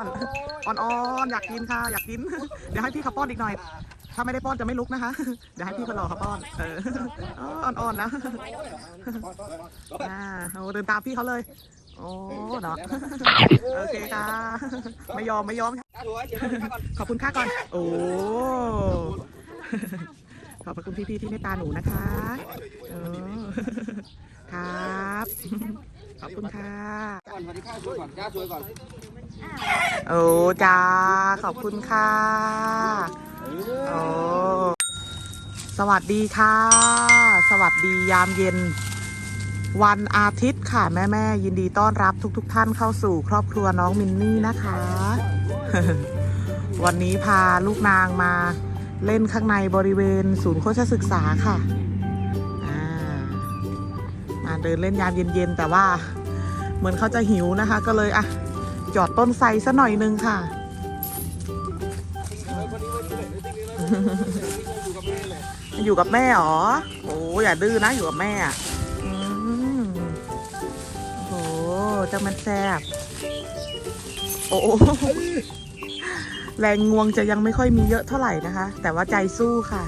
อนอ่อนอ่อนอยากกินค่ะ อยากกิน เดี๋ยวให้พี่เขาป้อนอีกหน่อย ถ้าไม่ได้ป้อนจะไม่ลุกนะคะ เดี๋ยวให้พี่เขารอเขาป้อน เอออ่อนอ่อนๆนะอ่าโอ้เดินตามพี่เขาเลย โอ้เนาะโอเคค่ะ ไม่ยอมไม่ยอม ขอบคุณค่าก่อน โอ้ขอบพระคุณพี่ๆที่เมตตาหนูนะคะเออครับ ขอบคุณค่ะก่อนสวัสดีค่ะช่วยก่อนจ้าช่วยก่อน โอ้จ้า ขอบคุณค่ะ โอ้สวัสดีค่ะ สวัสดียามเย็น วันอาทิตย์ค่ะ แม่แม่ๆยินดีต้อนรับทุกๆทท่านเข้าสู่ครอบครัวน้องมินนี่นะคะ วันนี้พาลูกนางมาเล่นข้างในบริเวณศูนย์โฆษศึกษาค่ะามาเดินเล่นยามเย็นๆ แต่ว่าเหมือนเขาจะหิวนะคะ ก็เลยอะ จอดต้นไทรซะหน่อยนึงค่ะ อยู่กับแม่เหรอ โอ้อย่าดื้อนะอยู่กับแม่อะอืมโอ้โหจังมันแซบโอ้โหแรงงวงจะยังไม่ค่อยมีเยอะเท่าไหร่นะคะ แต่ว่าใจสู้ค่ะ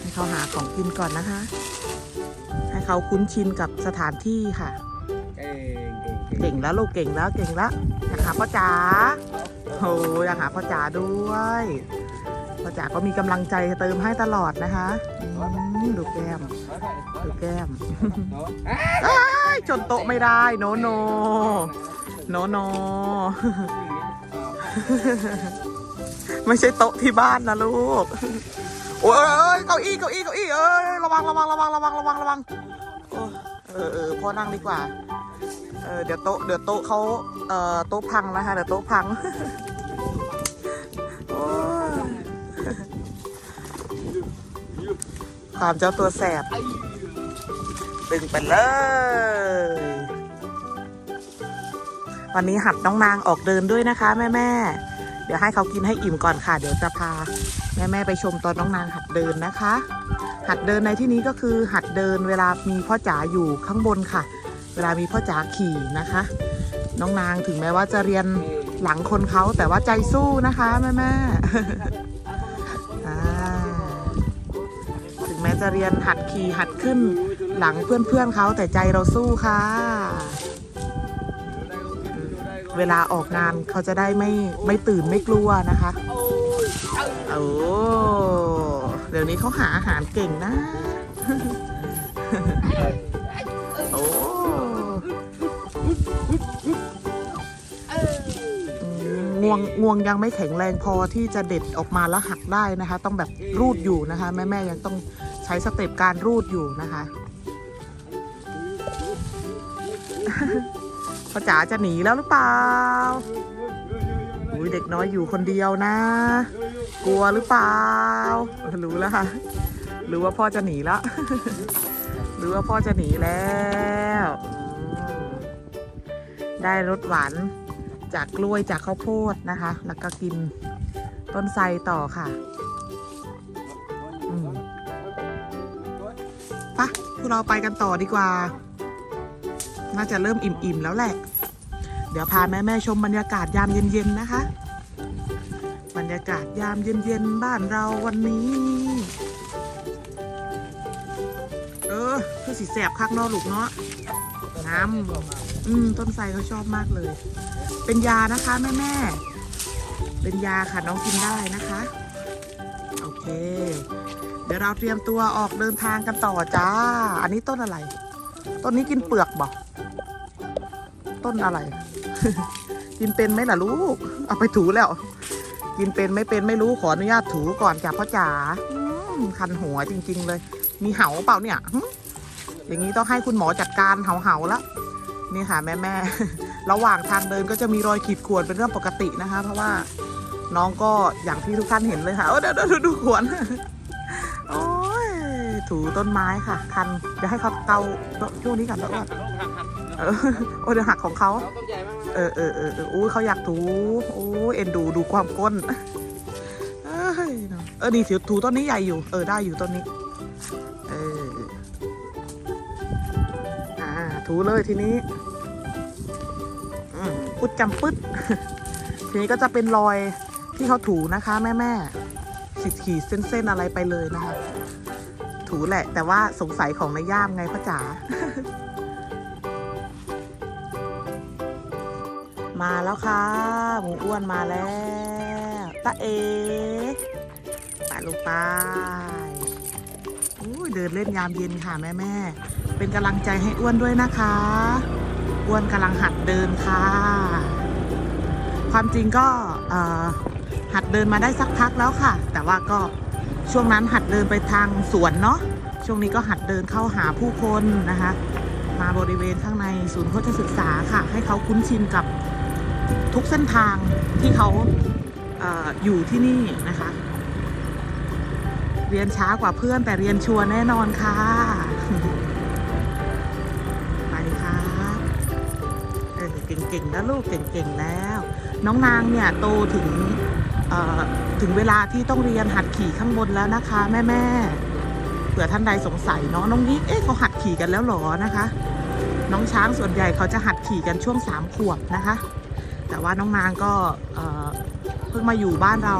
ให้เขาหาของกินก่อนนะคะ ให้เขาคุ้นชินกับสถานที่ค่ะเก่งเก่งเก่งแล้วลูกเก่งแล้วเก่งแล้วอยากหาพ่อจ๋าโอ้อยากหาพ่อจ๋าด้วยพ่อจ๋าก็มีกำลังใจเติมให้ตลอดนะคะอืมดูแก้มดูแก้มเอ้ยจนโต๊ะไม่ได้โนโนโนโน ไม่ใช่โต๊ะที่บ้านนะลูก โอ้ยเอ้ยเก้าอี้เก้าอี้เก้าอี้เอ้ยระวังระวังระวังระวังระวังระวังโอ้ เออเออพ่อนั่งดีกว่า เออเดี๋ยวโต๊ะเดี๋ยวโต๊ะเขาเอ่อโต๊ะพังนะคะเดี๋ยวโต๊ะพังความเจ้าตัวแสบดึงไปเลย วันนี้หัดน้องนางออกเดินด้วยนะคะ แม่แม่เดี๋ยวให้เขากินให้อิ่มก่อนค่ะ เดี๋ยวจะพา แม่แม่ไปชมตอนน้องนางหัดเดินนะคะ หัดเดินในที่นี้ก็คือหัดเดินเวลามีพ่อจ๋าอยู่ข้างบนค่ะ เวลามีพ่อจ๋าขี่นะคะ น้องนางถึงแม้ว่าจะเรียนหลังคนเขาแต่ว่าใจสู้นะคะแม่แม่ถึงแม้จะเรียนหัดขี่หัดขึ้นหลังเพื่อนๆเขาแต่ใจเราสู้ค่ะ เวลาออกงานเขาจะได้ไม่ไม่ตื่นไม่กลัวนะคะ โอ้ เดี๋ยวนี้เขาหาอาหารเก่งนะ โอ้อืมงวงงวงยังไม่แข็งแรงพอที่จะเด็ดออกมาแล้วหักได้นะคะ ต้องแบบรูดอยู่นะคะ แม่แม่ๆยังต้องใช้สเต็ปการรูดอยู่นะคะพ่อจ๋าจะหนีแล้วหรือเปล่าอุ้ ยเด็กน้อยอยู่คนเดียวนะ กลัวหรือเปล่า รู้แล้วค่ะรือว่าพ่อจะหนีแล้วรือว่าพ่อจะหนีแล้ว ได้รสหวานจากกล้วยจากข้าวโพดนะคะ แล้วก็กินต้นไทรต่อค่ะไปะพวกเราไปกันต่อดีกว่า น่าจะเริ่มอิ่มๆแล้วแหละ เดี๋ยวพาแม่ๆชมบรรยากาศยามเย็นๆนะคะ บรรยากาศยามเย็นๆบ้านเราวันนี้ เออคือสีแสบคักนอลูกเนาะน้ำอืมต้นไทรเขาชอบมากเลย เป็นยานะคะแม่แม่เป็นยาค่ะน้องกินได้นะคะ โอเค เดี๋ยวเราเตรียมตัวออกเดินทางกันต่อจ้า อันนี้ต้นอะไร ต้นนี้กินเปลือกบอกต้นอะไร กินเป็นไหมล่ะลูก เอาไปถูแล้ว กินเป็นไม่เป็นไม่รู้ขออนุญาตถูก่อนจ้ะพ่อจ๋าอืมคันหัวจริง ๆ เลย มีเหาเปล่าเนี่ยหึอย่างนี้ต้องให้คุณหมอจัดการเหาๆแล้วนี่ค่ะแม่แม่ๆระหว่างทางเดินก็จะมีรอยขีดข่วนเป็นเรื่องปกตินะคะ เพราะว่าน้องก็อย่างที่ทุกท่านเห็นเลยค่ะ เออเดี๋ยวเดี๋ยวดูขวนโอ้ยถูต้นไม้ค่ะ คันเดี๋ยวให้เขาเกาช่วงนี้ก่อนแล้วอ้วนเออโอ้เดี๋ยวหักของเขาต้นใหญ่มาก เออเออเออเออ,อ้ยเขาอยากถูโอ้เอ็นดูดูความก้นเอ้ยเออนี่ถือถูต้นนี้ใหญ่อยู่ เออได้อยู่ต้นนี้ เอออ่าถูเลยทีนี้ปุดจำปึ๊ด ทีนี้ก็จะเป็นรอยที่เขาถูนะคะแม่แม่ขีดขีดเส้นเส้นๆอะไรไปเลยนะคะ ถูแหละ แต่ว่าสงสัยของนายย่ามไงพ่อจ๋า มาแล้วค่ะ หมูอ้วนมาแล้วตาเอไปลูกไปอุ้เดินเล่นยามเย็นค่ะแม่แม่เป็นกำลังใจให้อ้วนด้วยนะคะ อ้วนกำลังหัดเดินค่ะ ความจริงก็หัดเดินมาได้สักพักแล้วค่ะ แต่ว่าก็ช่วงนั้นหัดเดินไปทางสวนเนาะช่วงนี้ก็หัดเดินเข้าหาผู้คนนะคะ มาบริเวณข้างในศูนย์โฆษศึกษาค่ะ ให้เขาคุ้นชินกับ ทุกเส้นทางที่เขาเอออยู่ที่นี่นะคะ เรียนช้ากว่าเพื่อนแต่เรียนชัวร์แน่นอนค่ะไปครับเออเก่งๆนะลูกเก่งๆแล้ว น้องนางเนี่ยโตถึงถึงเวลาที่ต้องเรียนหัดขี่ข้างบนแล้วนะคะ แม่ๆเผื่อท่านใดสงสัยเนาะน้องยิกเอ๊ะเขาหัดขี่กันแล้วหรอนะคะ น้องช้างส่วนใหญ่เขาจะหัดขี่กันช่วงสามขวบนะคะ แต่ว่าน้องนางก็เพิ่งมาอยู่บ้านเรา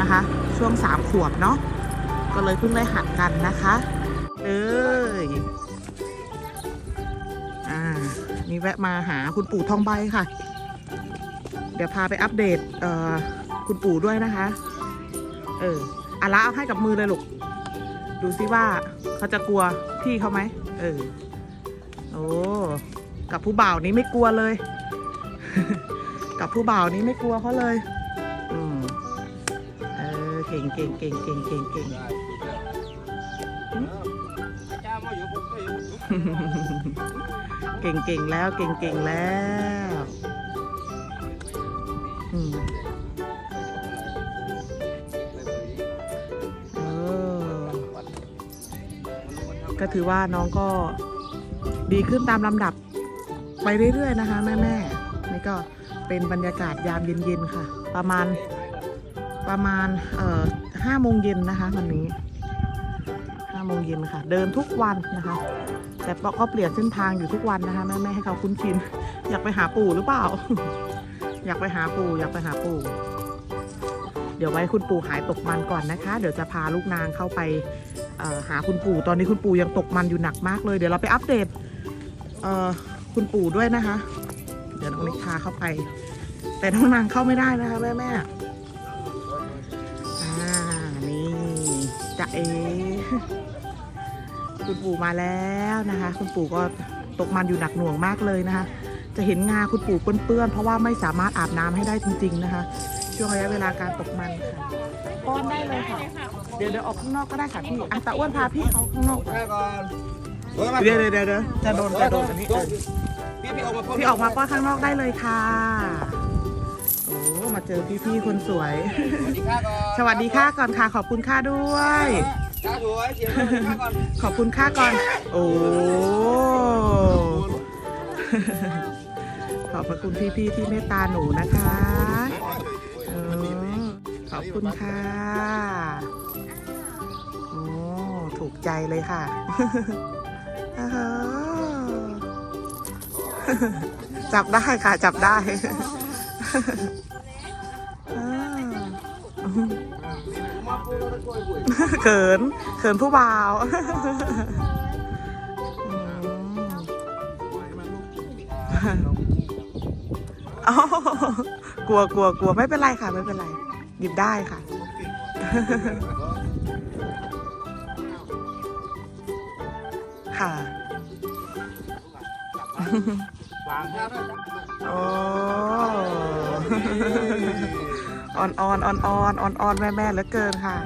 นะคะ ช่วงสามขวบเนาะก็เลยเพิ่งได้หัดกันนะคะเอ้ยอ่านี่แวะมาหาคุณปู่ทองใบค่ะ เดี๋ยวพาไปอัปเดตเคุณปู่ด้วยนะคะ เอออาละเอาให้กับมือเลยลูก ดูซิว่าเขาจะกลัวพี่เขาไหม เออ โอ้ กับผู้บ่าวนี้ไม่กลัวเลย กับผู้บ่าวนี้ไม่กลัวเขาเลย อืมเออเก่งเก่งเก่งเก่งเก่งเก่งจ้ามาอยู่ผมก็อยู่เก่งเก่งแล้วเก่งเก่งแล้วอืมเออก็ถือว่าน้องก็ดีขึ้นตามลำดับไปเรื่อยๆนะคะ แม่ๆนี่ก็ เป็นบรรยากาศยามเย็นๆค่ะ ประมาณประมาณเอ่อห้าโมงเย็นนะคะวันนี้ห้าโมงเย็นค่ะ เดินทุกวันนะคะ แต่ก็เปลี่ยนเส้นทางอยู่ทุกวันนะคะแม่ๆให้เขาคุ้นชิน อยากไปหาปู่หรือเปล่า อยากไปหาปู่อยากไปหาปู่ เดี๋ยวไว้คุณปู่หายตกมันก่อนนะคะ เดี๋ยวจะพาลูกนางเข้าไปหาคุณปู่ตอนนี้คุณปู่ยังตกมันอยู่หนักมากเลย เดี๋ยวเราไปอัปเดตเอ่อคุณปู่ด้วยนะคะ ดี๋ยวน้องนิกพาเข้าไป แต่น้องนางเข้าไม่ได้นะคะแม่แม่อ่านี่จะเอคุณปู่มาแล้วนะคะ คุณปู่ก็ตกมันอยู่หนักหน่วงมากเลยนะคะ จะเห็นงาคุณปู่เปื้อนๆเพราะว่าไม่สามารถอาบน้ำให้ได้จริง ๆนะคะ ช่วงระยะเวลาการตกมันค่ะป้อนได้เลยค่ะ เดี๋ยวเดี๋ยวออกข้างนอกก็ได้ค่ะพี่อะตาอ้วนพาพี่เขาข้างนอกก่อนแค่ก่อนเฮ้ยมาเดี๋ยวเดี๋ยวเดี๋ยวเดี๋ยวจะโดนจะโดนอันนี้เออ พี่พี่ออกมาพ่นพี่ออกมาป้อนข้างนอกได้เลยค่ะ โอ้มาเจอพี่ๆคนสวย สวัสดีค่ะก่อนสวัสดีค่ะก่อนค่ะ ขอบคุณค่ะด้วยจ้าสวยเสียงสวัสดีค่ะก่อน ขอบคุณค่ะก่อน โอ้ขอบพระคุณพี่ๆที่เมตตาหนูนะคะเออขอบคุณค่ะโอ้ถูกใจเลยค่ะอ่าฮะ จับได้ค่ะ จับได้เขินเขินผู้บ่าวอืมอ้าวกลัวกลัวกลัวไม่เป็นไรค่ะ ไม่เป็นไร หยิบได้ค่ะค่ะางหน้าด้วยจ้าโอ้อ่อนอ่อนอ่อนอ่อนอ่อนอ่อนแม่แม่เหลือเกินค่ะ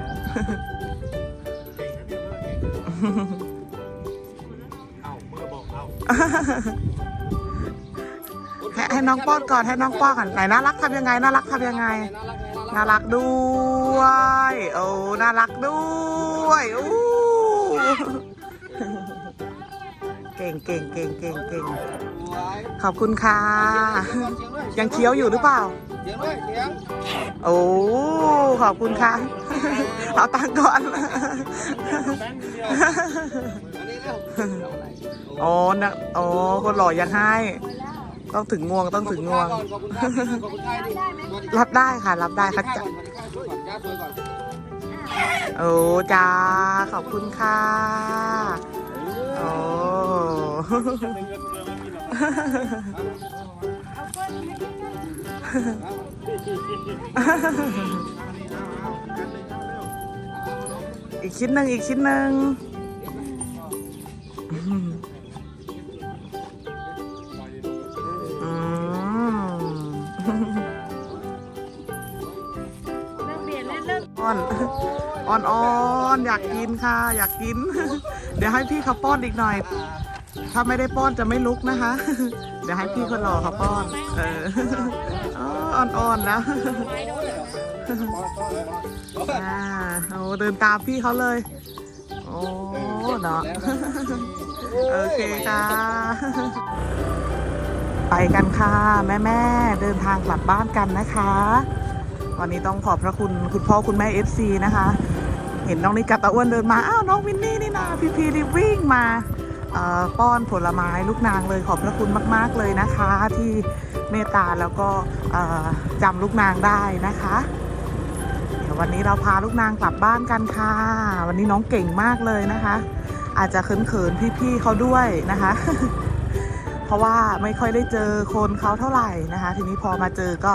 ให้ให้น้องป้อนก่อนให้น้องป้อนก่อนไหนน่ารักทำยังไงน่ารักทำยังไง น่ารักด้วย โอ้น่ารักด้วยอู้เก่งเก่งเก่งเก่งเก่ง ขอบคุณค่ะเสียงด้วยยังเคี้ยวอยู่หรือเปล่าเสียงด้วยเสียงโอ้ขอบคุณค่ะ เอาตังค์ก่อน แบงค์เดียวอันนี้เร็วโอ้นะโอ้คนหล่อยังให้ ต้องถึงงวงต้องถึงงวง ขอบคุณค่ะก่อนขอบคุณค่ะขอบคุณค่ะดิรับได้ค่ะ รับได้ค่ะค่ะจ้ะก่อนสวัสดีค่ะช่วยก่อนจ้าช่วยก่อนโอ้จ้าขอบคุณค่ะ โอ้อีกชิ้นหนึ่งอี กชิ้นหนึ่งอืมอืมเลิกเรียนเล่นเลิกอ่อนอ่อนอ่อน อยากกินค่ะ อยากกิน เดี๋ยวให้พี่เขาป้อนอีกหน่อย ถ้าไม่ได้ป้อนจะไม่ลุกนะคะ เดี๋ยวให้พี่คนหล่อเขาป้อน เอออ่อนๆแล้วอ่าโอ้เดินตามพี่เขาเลย โอ้เนาะโอเคค่ะ ไปกันค่ะ แม่แม่ๆเดินทางกลับบ้านกันนะคะ วันนี้ต้องขอบพระคุณคุณพ่อคุณแม่ FC นะคะ เห็นน้องนิกกับตาอ้วนเดินมา อ้าวน้องวินนี่นี่นาพี่พีรีบวิ่งมา ป้อนผลไม้ลูกนางเลยขอบพระคุณมาก ๆ เลยนะคะ ที่เมตตาแล้วก็จำลูกนางได้นะคะเดี๋ยววันนี้เราพาลูกนางกลับบ้านกันค่ะ วันนี้น้องเก่งมากเลยนะคะ อาจจะเขินๆพี่ๆเขาด้วยนะคะ เพราะว่าไม่ค่อยได้เจอคนเขาเท่าไหร่นะคะ ทีนี้พอมาเจอก็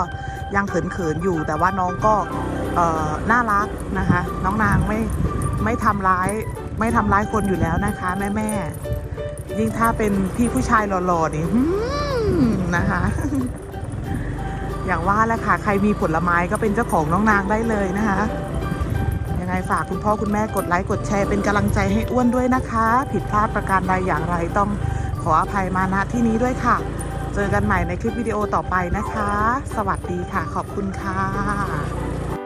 ยังเขินๆอยู่ แต่ว่าน้องก็น่ารักนะคะ น้องนางไม่ไม่ทำร้ายไม่ทำร้ายคนอยู่แล้วนะคะ แม่ๆ ยิ่งถ้าเป็นพี่ผู้ชายหล่อๆนี่นะคะ อย่างว่าแหละค่ะ ใครมีผลไม้ก็เป็นเจ้าของน้องนางได้เลยนะคะยังไงฝากคุณพ่อคุณแม่กดไลค์กดแชร์เป็นกำลังใจให้อ้วนด้วยนะคะ ผิดพลาดประการใดอย่างไรต้องขออภัยมาณที่นี้ด้วยค่ะ เจอกันใหม่ในคลิปวิดีโอต่อไปนะคะ สวัสดีค่ะ ขอบคุณค่ะ